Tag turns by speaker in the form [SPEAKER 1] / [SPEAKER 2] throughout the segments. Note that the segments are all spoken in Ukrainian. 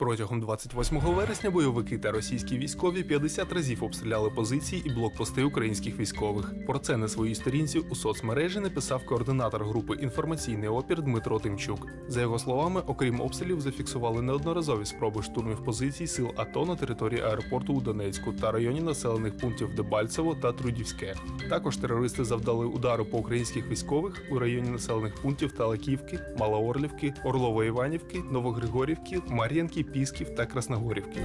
[SPEAKER 1] Протягом 28 вересня бойовики та російські військові 50 разів обстріляли позиції і блокпости українських військових. Про це на своїй сторінці у соцмережі написав координатор групи інформаційний опір Дмитро Тимчук. За його словами, окрім обстрілів, зафіксували неодноразові спроби штурмів позицій сил АТО на території аеропорту у Донецьку та районі населених пунктів Дебальцево та Трудівське. Також терористи завдали удару по українських військових у районі населених пунктів Талаківки, Малоорлівки, Орлово-Іванівки, Новогригорівки, Мар'їнки, Пісків та Красногорівки.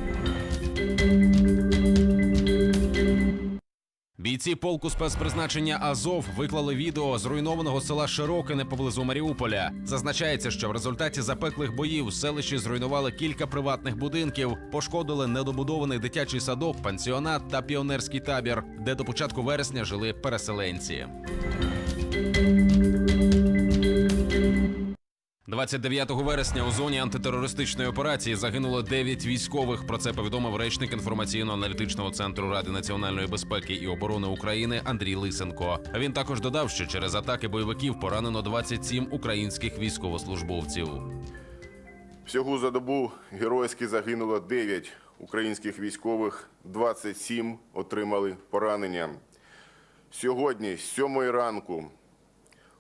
[SPEAKER 2] Бійці полку спецпризначення Азов виклали відео зруйнованого села Широкине поблизу Маріуполя. Зазначається, що в результаті запеклих боїв селищі зруйнували кілька приватних будинків, пошкодили недобудований дитячий садок, пансіонат та піонерський табір, де до початку вересня жили переселенці. 29 вересня у зоні антитерористичної операції загинуло 9 військових. Про це повідомив речник інформаційно-аналітичного центру Ради національної безпеки і оборони України Андрій Лисенко. Він також додав, що через атаки бойовиків поранено 27 українських військовослужбовців.
[SPEAKER 3] Всього за добу геройськи загинуло 9 українських військових, 27 отримали поранення. Сьогодні, з 7 ранку,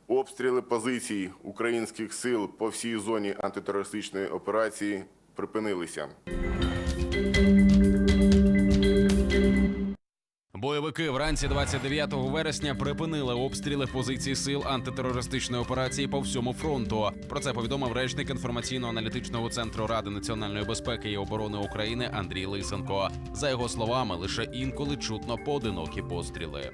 [SPEAKER 3] обстріли позицій українських сил по всій зоні антитерористичної операції припинилися.
[SPEAKER 2] Бойовики вранці 29 вересня припинили обстріли позицій сил антитерористичної операції по всьому фронту. Про це повідомив речник інформаційно-аналітичного центру Ради національної безпеки і оборони України Андрій Лисенко. За його словами, лише інколи чутно поодинокі постріли.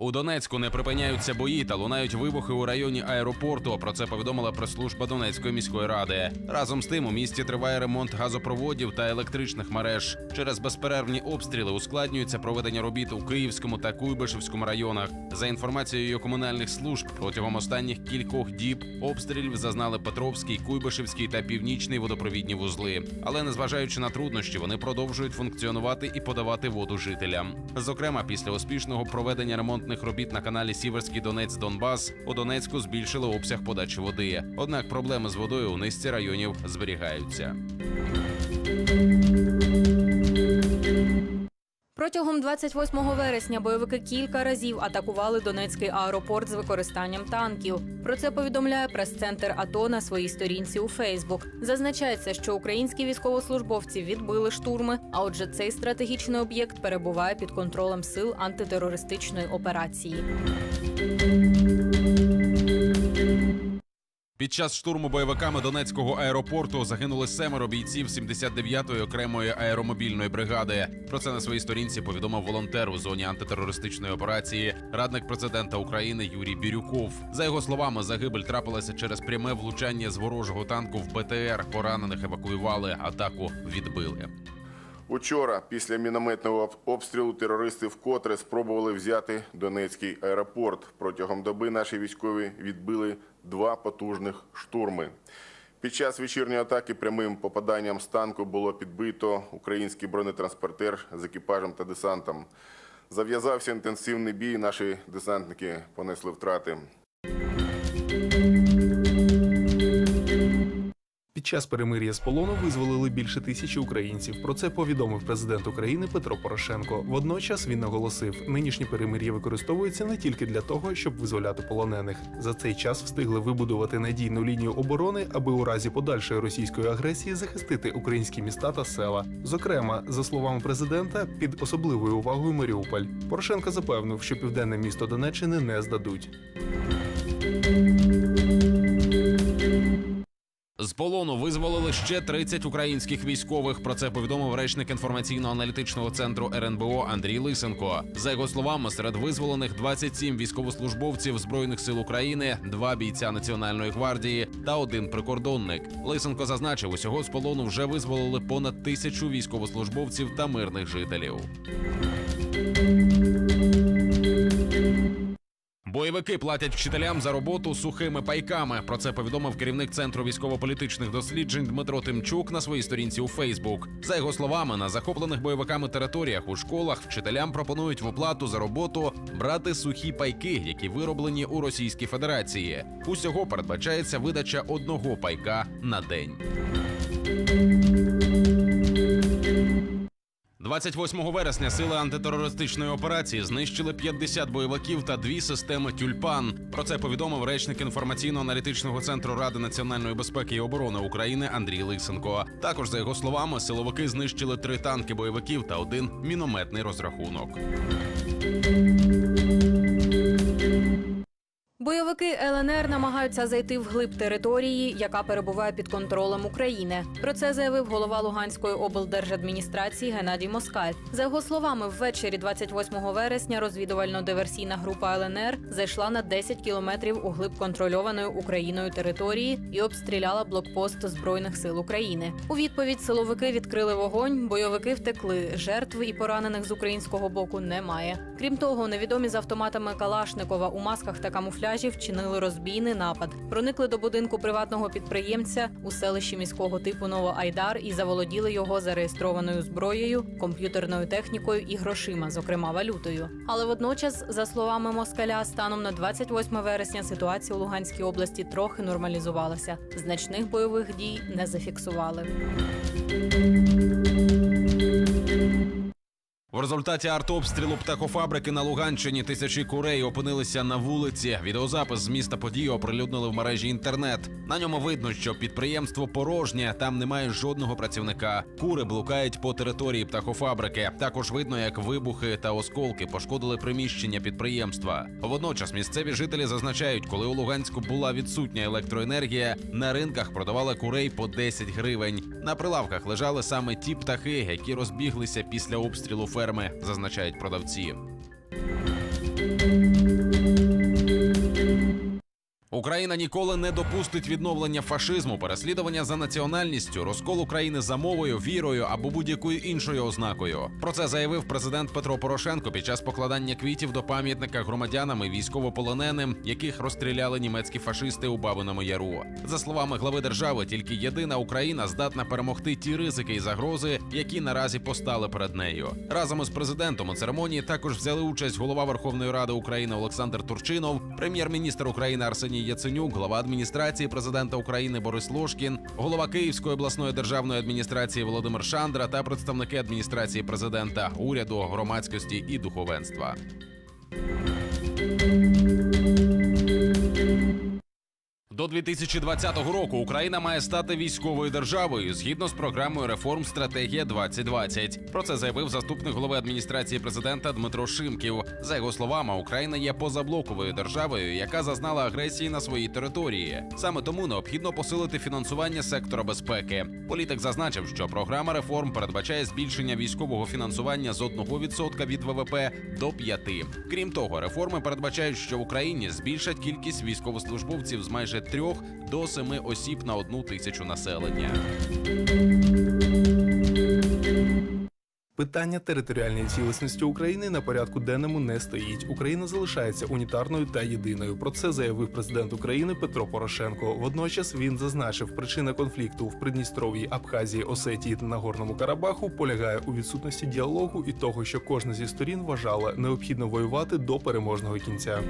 [SPEAKER 2] У Донецьку не припиняються бої та лунають вибухи у районі аеропорту. Про це повідомила прес-служба Донецької міської ради. Разом з тим у місті триває ремонт газопроводів та електричних мереж. Через безперервні обстріли ускладнюється проведення робіт у Київському та Куйбишевському районах. За інформацією комунальних служб, протягом останніх кількох діб обстрілів зазнали Петровський, Куйбишевський та північний водопровідні вузли. Але незважаючи на труднощі, вони продовжують функціонувати і подавати воду жителям. Зокрема, після успішного проведення ремонтних робіт на каналі Сіверський Донець Донбас у Донецьку збільшили обсяг подачі води. Однак проблеми з водою у низці районів зберігаються.
[SPEAKER 4] Протягом 28 вересня бойовики кілька разів атакували Донецький аеропорт з використанням танків. Про це повідомляє прес-центр АТО на своїй сторінці у Фейсбук. Зазначається, що українські військовослужбовці відбили штурми. А отже, цей стратегічний об'єкт перебуває під контролем сил антитерористичної операції.
[SPEAKER 2] Під час штурму бойовиками Донецького аеропорту загинули семеро бійців 79-ї окремої аеромобільної бригади. Про це на своїй сторінці повідомив волонтер у зоні антитерористичної операції, радник президента України Юрій Бірюков. За його словами, загибель трапилася через пряме влучання з ворожого танку в БТР. Поранених евакуювали, атаку відбили.
[SPEAKER 3] Учора, після мінометного обстрілу, терористи вкотре спробували взяти Донецький аеропорт. Протягом доби наші військові відбили два потужних штурми. Під час вечірньої атаки прямим попаданням з танку було підбито український бронетранспортер з екіпажем та десантом. Зав'язався інтенсивний бій. Наші десантники понесли втрати.
[SPEAKER 1] Час перемир'я з полону визволили більше тисячі українців. Про це повідомив президент України Петро Порошенко. Водночас він наголосив, нинішнє перемир'я використовується не тільки для того, щоб визволяти полонених. За цей час встигли вибудувати надійну лінію оборони, аби у разі подальшої російської агресії захистити українські міста та села. Зокрема, за словами президента, під особливою увагою Маріуполь. Порошенко запевнив, що південне місто Донеччини не здадуть.
[SPEAKER 2] З полону визволили ще 30 українських військових. Про це повідомив речник інформаційно-аналітичного центру РНБО Андрій Лисенко. За його словами, серед визволених 27 військовослужбовців збройних сил України, два бійця національної гвардії та один прикордонник. Лисенко зазначив, усього з полону вже визволили понад тисячу військовослужбовців та мирних жителів. Бойовики платять вчителям за роботу сухими пайками. Про це повідомив керівник центру військово-політичних досліджень Дмитро Тимчук на своїй сторінці у Фейсбук. За його словами, на захоплених бойовиками територіях у школах вчителям пропонують в оплату за роботу брати сухі пайки, які вироблені у Російській Федерації. Усього передбачається видача одного пайка на день. 28 вересня сили антитерористичної операції знищили 50 бойовиків та дві системи Тюльпан. Про це повідомив речник інформаційно-аналітичного центру Ради національної безпеки і оборони України Андрій Лисенко. Також за його словами, силовики знищили три танки бойовиків та один мінометний розрахунок.
[SPEAKER 4] Бойовики ЛНР намагаються зайти вглиб території, яка перебуває під контролем України. Про це заявив голова Луганської облдержадміністрації Геннадій Москаль. За його словами, ввечері 28 вересня розвідувально-диверсійна група ЛНР зайшла на 10 кілометрів у глиб контрольованої Україною території і обстріляла блокпост збройних сил України. У відповідь силовики відкрили вогонь. Бойовики втекли. Жертв і поранених з українського боку немає. Крім того, невідомі з автоматами Калашникова у масках та камуфляжі вчинили розбійний напад. Проникли до будинку приватного підприємця у селищі міського типу Новоайдар і заволоділи його зареєстрованою зброєю, комп'ютерною технікою і грошима, зокрема валютою. Але водночас, за словами Москаля, станом на 28 вересня ситуація у Луганській області трохи нормалізувалася. Значних бойових дій не зафіксували.
[SPEAKER 2] В результаті артобстрілу птахофабрики на Луганщині тисячі курей опинилися на вулиці. Відеозапис з міста події оприлюднили в мережі інтернет. На ньому видно, що підприємство порожнє, там немає жодного працівника. Кури блукають по території птахофабрики. Також видно, як вибухи та осколки пошкодили приміщення підприємства. Водночас місцеві жителі зазначають, коли у Луганську була відсутня електроенергія, на ринках продавали курей по 10 гривень. На прилавках лежали саме ті птахи, які розбіглися після обстрілу ферми, зазначають продавці. Україна ніколи не допустить відновлення фашизму, переслідування за національністю, розкол України за мовою, вірою або будь-якою іншою ознакою. Про це заявив президент Петро Порошенко під час покладання квітів до пам'ятника громадянам і військовополоненим, яких розстріляли німецькі фашисти у Бабиному Яру. За словами глави держави, тільки єдина Україна здатна перемогти ті ризики і загрози, які наразі постали перед нею. Разом із президентом у церемонії також взяли участь голова Верховної Ради України Олександр Турчинов, прем'єр-міністр України Арсеній Яценюк, глава адміністрації президента України Борис Лошкін, голова Київської обласної державної адміністрації Володимир Шандра та представники адміністрації президента, уряду, громадськості і духовенства. До 2020 року Україна має стати військовою державою згідно з програмою реформ Стратегія 2020. Про це заявив заступник голови адміністрації президента Дмитро Шимків. За його словами, Україна є позаблоковою державою, яка зазнала агресії на своїй території. Саме тому необхідно посилити фінансування сектора безпеки. Політик зазначив, що програма реформ передбачає збільшення військового фінансування з 1% від ВВП до 5%. Крім того, реформи передбачають, що в Україні збільшать кількість військовослужбовців з майже 3 до 7 осіб на одну тисячу населення.
[SPEAKER 1] Питання територіальної цілісності України на порядку денному не стоїть. Україна залишається унітарною та єдиною. Про це заявив президент України Петро Порошенко. Водночас він зазначив, причина конфлікту в Придністров'ї, Абхазії, Осетії та Нагорному Карабаху полягає у відсутності діалогу і того, що кожна зі сторін вважала необхідно воювати до переможного кінця.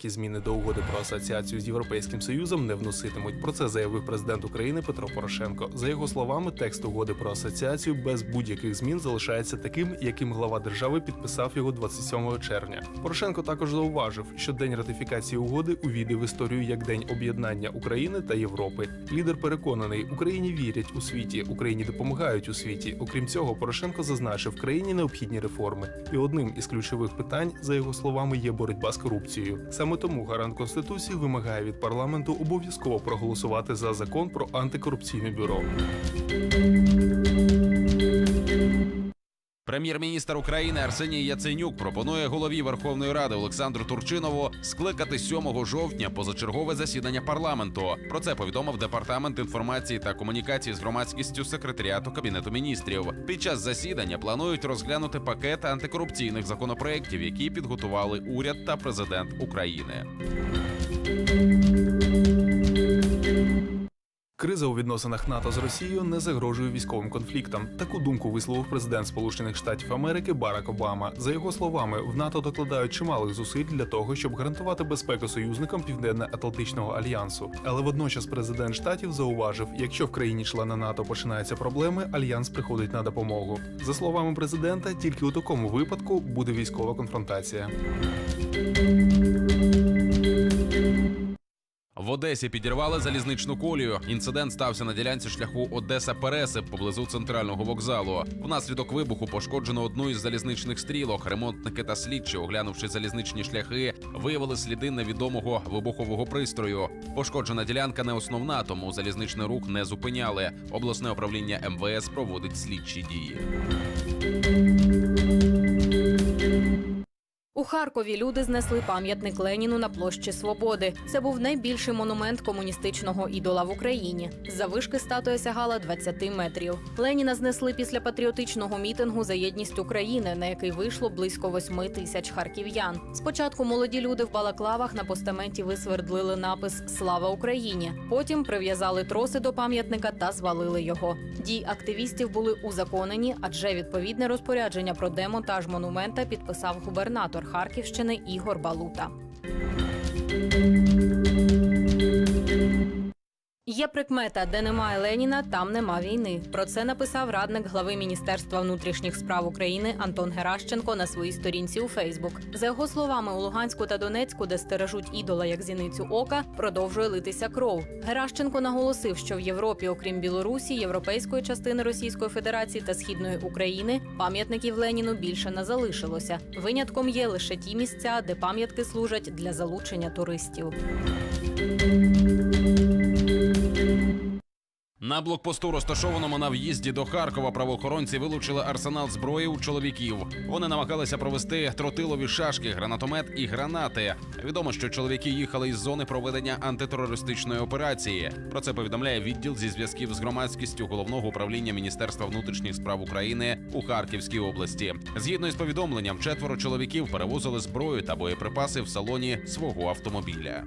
[SPEAKER 1] Ніякі зміни до угоди про асоціацію з Європейським Союзом не вноситимуть. Про це заявив президент України Петро Порошенко. За його словами, текст угоди про асоціацію без будь-яких змін залишається таким, яким глава держави підписав його 27 червня. Порошенко також зауважив, що день ратифікації угоди увійде в історію як день об'єднання України та Європи. Лідер переконаний, Україні вірять у світі, Україні допомагають у світі. Окрім цього, Порошенко зазначив, країні необхідні реформи, і одним із ключових питань, за його словами, є боротьба з корупцією. Саме тому гарант конституції вимагає від парламенту обов'язково проголосувати за закон про антикорупційне бюро.
[SPEAKER 2] Прем'єр-міністр України Арсеній Яценюк пропонує голові Верховної Ради Олександру Турчинову скликати 7 жовтня позачергове засідання парламенту. Про це повідомив департамент інформації та комунікації з громадськістю секретаріату кабінету міністрів. Під час засідання планують розглянути пакет антикорупційних законопроєктів, які підготували уряд та президент України.
[SPEAKER 1] Криза у відносинах НАТО з Росією не загрожує військовим конфліктам. Таку думку висловив президент Сполучених Штатів Америки Барак Обама. За його словами, в НАТО докладають чималих зусиль для того, щоб гарантувати безпеку союзникам Південно-Атлантичного альянсу. Але водночас президент штатів зауважив, якщо в країні-члена НАТО починаються проблеми, альянс приходить на допомогу. За словами президента, тільки у такому випадку буде військова конфронтація.
[SPEAKER 2] Одесі підірвали залізничну колію. Інцидент стався на ділянці шляху Одеса Пересип поблизу центрального вокзалу. Внаслідок вибуху пошкоджено одну із залізничних стрілок. Ремонтники та слідчі, оглянувши залізничні шляхи, виявили сліди невідомого вибухового пристрою. Пошкоджена ділянка не основна, тому залізничний рух не зупиняли. Обласне управління МВС проводить слідчі дії.
[SPEAKER 4] У Харкові люди знесли пам'ятник Леніну на площі Свободи. Це був найбільший монумент комуністичного ідола в Україні. Завишки статуя сягала 20 метрів. Леніна знесли після патріотичного мітингу за єдність України, на який вийшло близько 8 тисяч харків'ян. Спочатку молоді люди в балаклавах на постаменті висвердлили напис Слава Україні. Потім прив'язали троси до пам'ятника та звалили його. Дії активістів були узаконені, адже відповідне розпорядження про демонтаж монумента підписав губернатор Харківщини Ігор Балута. Є прикмета, де немає Леніна, там нема війни. Про це написав радник глави Міністерства внутрішніх справ України Антон Геращенко на своїй сторінці у Фейсбук. За його словами, у Луганську та Донецьку, де стережуть ідола як зіницю ока, продовжує литися кров. Геращенко наголосив, що в Європі, окрім Білорусі, європейської частини Російської Федерації та східної України, пам'ятників Леніну більше не залишилося. Винятком є лише ті місця, де пам'ятки служать для залучення туристів.
[SPEAKER 2] На блокпосту, розташованому на в'їзді до Харкова, правоохоронці вилучили арсенал зброї у чоловіків. Вони намагалися провести тротилові шашки, гранатомет і гранати. Відомо, що чоловіки їхали із зони проведення антитерористичної операції. Про це повідомляє відділ зі зв'язків з громадськістю головного управління Міністерства внутрішніх справ України у Харківській області. Згідно із повідомленням, четверо чоловіків перевозили зброю та боєприпаси в салоні свого автомобіля.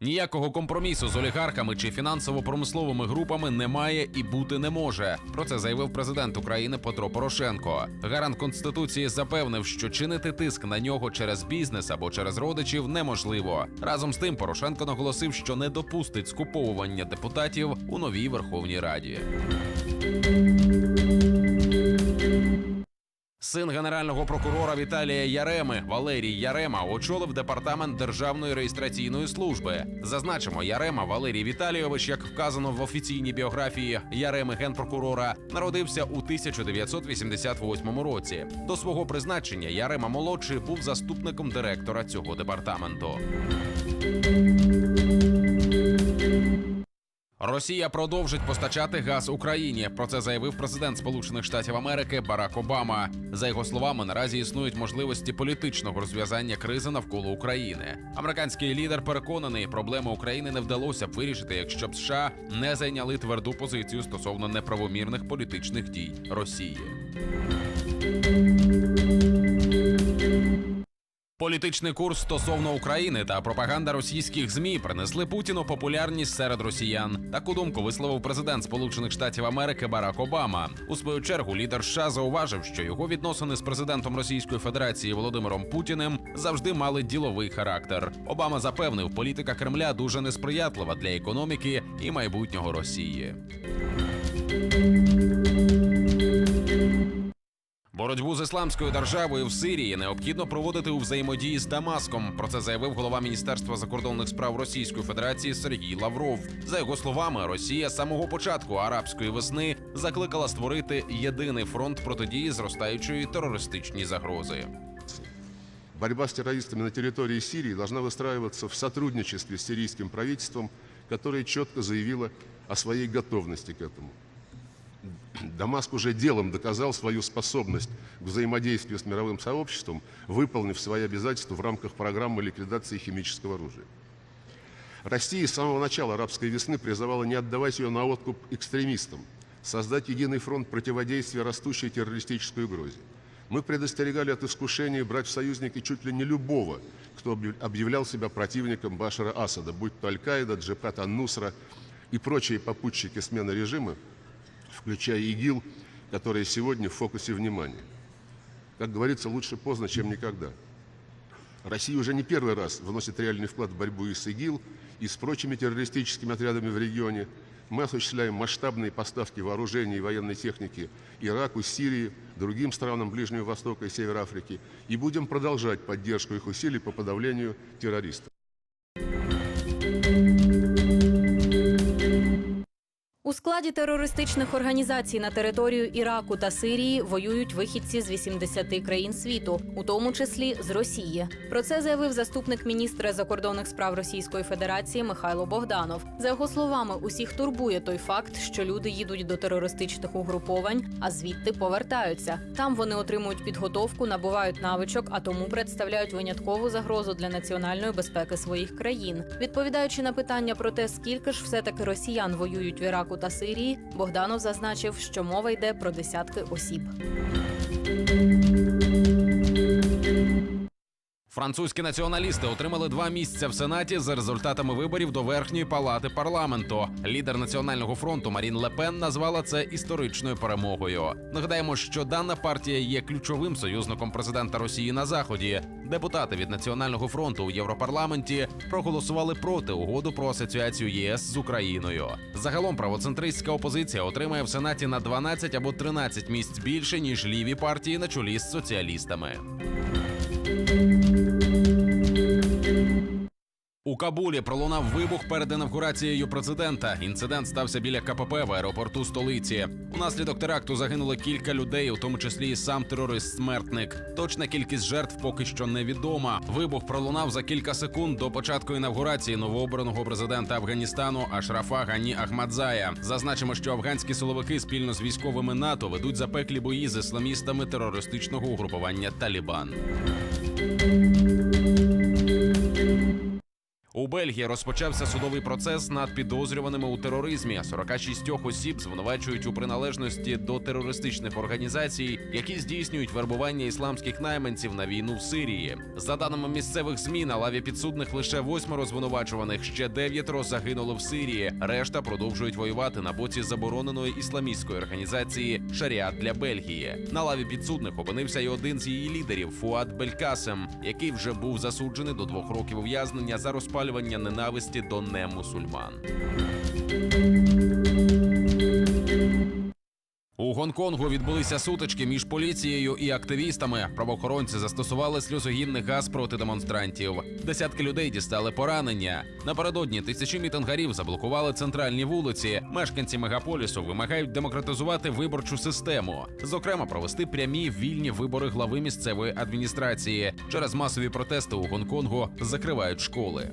[SPEAKER 2] Ніякого компромісу з олігархами чи фінансово-промисловими групами немає і бути не може. Про це заявив президент України Петро Порошенко. Гарант конституції запевнив, що чинити тиск на нього через бізнес або через родичів неможливо. Разом з тим, Порошенко наголосив, що не допустить скуповування депутатів у новій Верховній Раді. Син генерального прокурора Віталія Яреми Валерій Ярема очолив департамент Державної реєстраційної служби. Зазначимо, Ярема Валерій Віталійович, як вказано в офіційній біографії Яреми генпрокурора, народився у 1988 році. До свого призначення Ярема молодший був заступником директора цього департаменту. Росія продовжить постачати газ Україні. Про це заявив президент Сполучених Штатів Америки Барак Обама. За його словами, наразі існують можливості політичного розв'язання кризи навколо України. Американський лідер переконаний, проблеми України не вдалося б вирішити, якщо б США не зайняли тверду позицію стосовно неправомірних політичних дій Росії. Політичний курс стосовно України та пропаганда російських змі принесли Путіну популярність серед росіян. Таку думку висловив президент Сполучених Штатів Америки Барак Обама. У свою чергу лідер США зауважив, що його відносини з президентом Російської Федерації Володимиром Путіним завжди мали діловий характер. Обама запевнив, політика Кремля дуже несприятлива для економіки і майбутнього Росії. Боротьбу з ісламською державою в Сирії необхідно проводити у взаємодії з Дамаском. Про це заявив голова Міністерства закордонних справ Російської Федерації Сергій Лавров. За його словами, Росія з самого початку арабської весни закликала створити єдиний фронт протидії зростаючої терористичній загрози.
[SPEAKER 5] Борьба с террористами на территории Сирии должна выстраиваться в сотрудничестве с сирийским правительством, которое четко заявило о своей готовности к этому. Дамаск уже делом доказал свою способность к взаимодействию с мировым сообществом, выполнив свои обязательства в рамках программы ликвидации химического оружия. Россия с самого начала арабской весны призывала не отдавать ее на откуп экстремистам, создать единый фронт противодействия растущей террористической угрозе. Мы предостерегали от искушения брать в союзники чуть ли не любого, кто объяв- объявлял себя противником Башара Асада, будь то Аль-Каида, Джепат Ан-Нусра и прочие попутчики смены режима, включая ИГИЛ, которые сегодня в фокусе внимания. Как говорится, лучше поздно, чем никогда. Россия уже не первый раз вносит реальный вклад в борьбу и с ИГИЛ, и с прочими террористическими отрядами в регионе. Мы осуществляем масштабные поставки вооружений и военной техники Ираку, Сирии, другим странам Ближнего Востока и Севера Африки и будем продолжать поддержку их усилий по подавлению террористов.
[SPEAKER 4] У складі терористичних організацій на територію Іраку та Сирії воюють вихідці з 80 країн світу, у тому числі з Росії. Про це заявив заступник міністра закордонних справ Російської Федерації Михайло Богданов. За його словами, усіх турбує той факт, що люди їдуть до терористичних угруповань, а звідти повертаються. Там вони отримують підготовку, набувають навичок, а тому представляють виняткову загрозу для національної безпеки своїх країн. Відповідаючи на питання про те, скільки ж все таки росіян воюють в Іраку та Сирії, Богданов зазначив, що мова йде про десятки осіб.
[SPEAKER 2] Французькі націоналісти отримали два місця в сенаті за результатами виборів до верхньої палати парламенту. Лідер національного фронту Марін Лепен назвала це історичною перемогою. Нагадаємо, що дана партія є ключовим союзником президента Росії на заході. Депутати від національного фронту у Європарламенті проголосували проти угоду про асоціацію ЄС з Україною. Загалом правоцентристська опозиція отримає в сенаті на 12 або 13 місць більше ніж ліві партії на чолі з соціалістами. У Кабулі пролунав вибух перед інавгурацією президента. Інцидент стався біля КПП в аеропорту столиці. Унаслідок теракту загинуло кілька людей, у тому числі і сам терорист-смертник. Точна кількість жертв поки що невідома. Вибух пролунав за кілька секунд до початку інавгурації новообраного президента Афганістану Ашрафа Гані Ахмадзая. Зазначимо, що афганські силовики спільно з військовими НАТО ведуть запеклі бої з ісламістами терористичного угрупування Талібан. У Бельгії розпочався судовий процес над підозрюваними у тероризмі. 46 осіб звинувачують у приналежності до терористичних організацій, які здійснюють вербування ісламських найманців на війну в Сирії. За даними місцевих змі, на лаві підсудних лише восьмеро звинувачуваних, ще дев'ятеро загинули в Сирії. Решта продовжують воювати на боці забороненої ісламістської організації Шаріат для Бельгії. На лаві підсудних опинився й один з її лідерів Фуад Белькасем, який вже був засуджений до двох років ув'язнення за розпалювання ненависті до немусульман. Гонконгу відбулися сутички між поліцією і активістами. Правоохоронці застосували сльозогінний газ проти демонстрантів. Десятки людей дістали поранення. Напередодні тисячі мітингарів заблокували центральні вулиці. Мешканці мегаполісу вимагають демократизувати виборчу систему, зокрема провести прямі вільні вибори глави місцевої адміністрації. Через масові протести у Гонконгу закривають школи.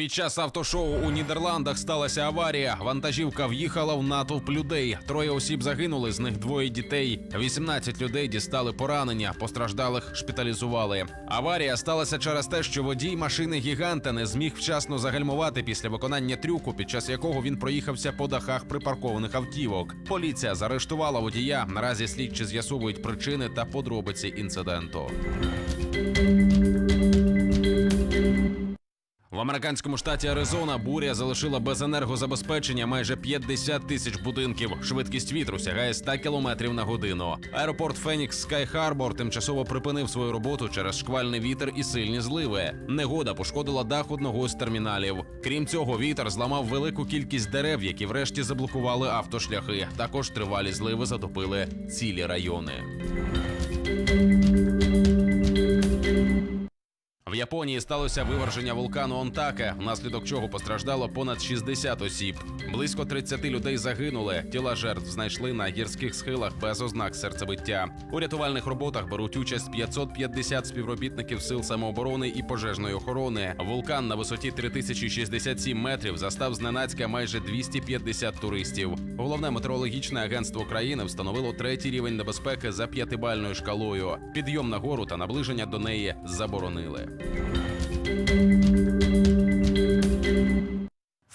[SPEAKER 2] Під час автошоу у Нідерландах сталася аварія. Вантажівка в'їхала в натовп людей. Троє осіб загинули, з них двоє дітей. 18 людей дістали поранення, постраждалих шпиталізували. Аварія сталася через те, що водій машини гіганта не зміг вчасно загальмувати після виконання трюку, під час якого він проїхався по дахах припаркованих автівок. Поліція заарештувала водія. Наразі слідчі з'ясовують причини та подробиці інциденту. В американському штаті Аризона буря залишила без енергозабезпечення майже 50 тисяч будинків. Швидкість вітру сягає 100 кілометрів на годину. Аеропорт Фенікс Скай Харбор тимчасово припинив свою роботу через шквальний вітер і сильні зливи. Негода пошкодила дах одного з терміналів. Крім цього, вітер зламав велику кількість дерев, які врешті заблокували автошляхи. Також тривалі зливи затопили цілі райони. Японії сталося виверження вулкану Онтаке, внаслідок чого постраждало понад 60 осіб. Близько 30 людей загинули. Тіла жертв знайшли на гірських схилах без ознак серцебиття. У рятувальних роботах беруть участь 550 співробітників сил самооборони і пожежної охорони. Вулкан на висоті 3067 метрів застав зненацька майже 250 туристів. Головне метеорологічне агентство країни встановило третій рівень небезпеки за п'ятибальною шкалою. Підйом на гору та наближення до неї заборонили.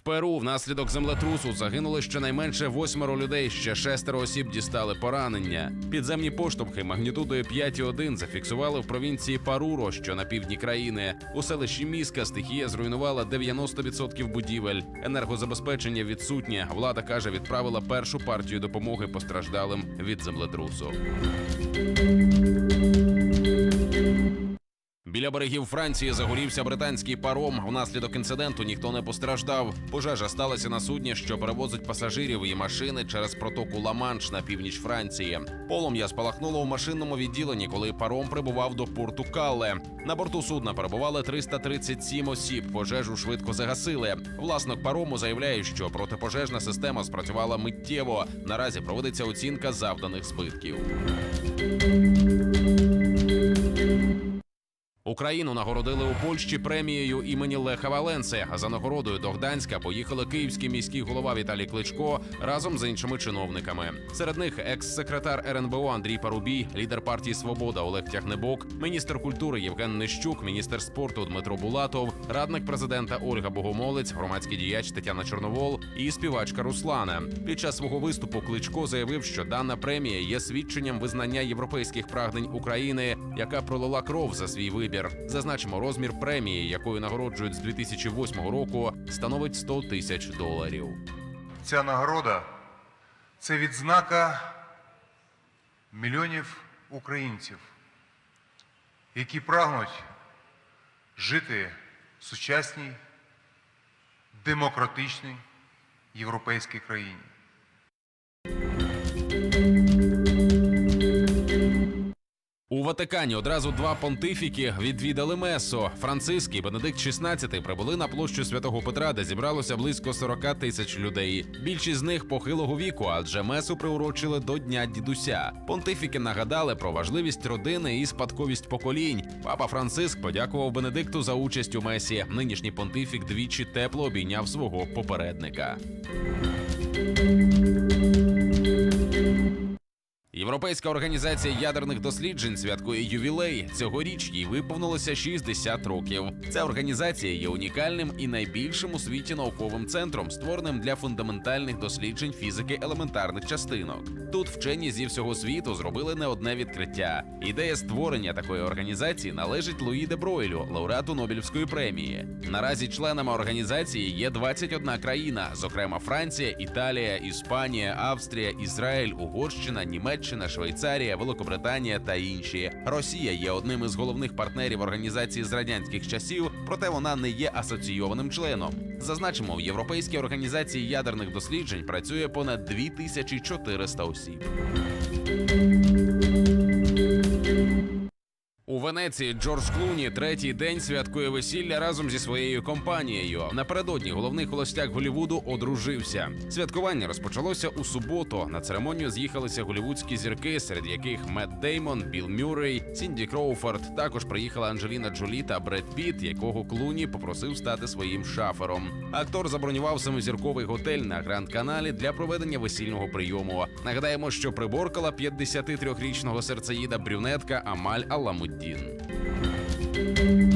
[SPEAKER 2] Перу внаслідок землетрусу загинули щонайменше восьмеро людей. Ще шестеро осіб дістали поранення. Підземні поштовхи магнітудою 5,1 зафіксували в провінції Паруро, що на півдні країни. У селищі Міска стихія зруйнувала 90% будівель. Енергозабезпечення відсутнє. Влада каже, відправила першу партію допомоги постраждалим від землетрусу. Біля берегів Франції загорівся британський паром. Внаслідок інциденту ніхто не постраждав. Пожежа сталася на судні, що перевозить пасажирів і машини через протоку Ла-Манш на північ Франції. Полум'я спалахнуло у машинному відділенні, коли паром прибував до порту Калле. На борту судна перебували 337 осіб. Пожежу швидко загасили. Власник парому заявляє, що протипожежна система спрацювала миттєво. Наразі проводиться оцінка завданих збитків. Україну нагородили у Польщі премією імені Леха Валенси. За нагородою до Гданська поїхали київський міський голова Віталій Кличко разом з іншими чиновниками. Серед них екс-секретар РНБО Андрій Парубій, лідер партії Свобода Олег Тягнебок, міністр культури Євген Нищук, міністр спорту Дмитро Булатов, радник президента Ольга Богомолець, громадський діяч Тетяна Чорновол і співачка Руслана. Під час свого виступу Кличко заявив, що дана премія є свідченням визнання європейських прагнень України, яка пролила кров за свій вибір. Зазначимо, розмір премії, якою нагороджують з 2008 року, становить 100 тисяч доларів.
[SPEAKER 6] Ця нагорода це відзнака мільйонів українців, які прагнуть жити в сучасній, демократичній європейській країні.
[SPEAKER 2] У Ватикані одразу два понтифіки відвідали месо. Франциск і Бенедикт XVI прибули на площу святого Петра, де зібралося близько 40 тисяч людей. Більшість з них похилого віку, адже месу приурочили до Дня дідуся. Понтифіки нагадали про важливість родини і спадковість поколінь. Папа Франциск подякував Бенедикту за участь у месі. Нинішній понтифік двічі тепло обійняв свого попередника. Європейська організація ядерних досліджень святкує ювілей. Цьогоріч їй виповнилося 60 років. Ця організація є унікальним і найбільшим у світі науковим центром, створеним для фундаментальних досліджень фізики елементарних частинок. Тут вчені зі всього світу зробили не одне відкриття. Ідея створення такої організації належить Луї де Бройлю, лауреату Нобелівської премії. Наразі членами організації є 21 країна, зокрема Франція, Італія, Іспанія, Австрія, Ізраїль, Угорщина, Німеччина, Швейцарія, Великобританія та інші. Росія є одним із головних партнерів організації з радянських часів, проте вона не є асоційованим членом. Зазначимо, в Європейській організації ядерних досліджень працює понад 2400 осіб. Венеції Джордж Клуні третій день святкує весілля разом зі своєю компанією. Напередодні головний холостяк Голівуду одружився. Святкування розпочалося у суботу. На церемонію з'їхалися голівудські зірки, серед яких Мет Деймон, Білл Мюррей, Сінді Кроуфорд. Також приїхала Анджеліна Джолі та Бред Піт, якого Клуні попросив стати своїм шафером. Актор забронював семизірковий готель на Гранд Каналі для проведення весільного прийому. Нагадаємо, що приборкала 53-річного серцеїда брюнетка Амаль Medien.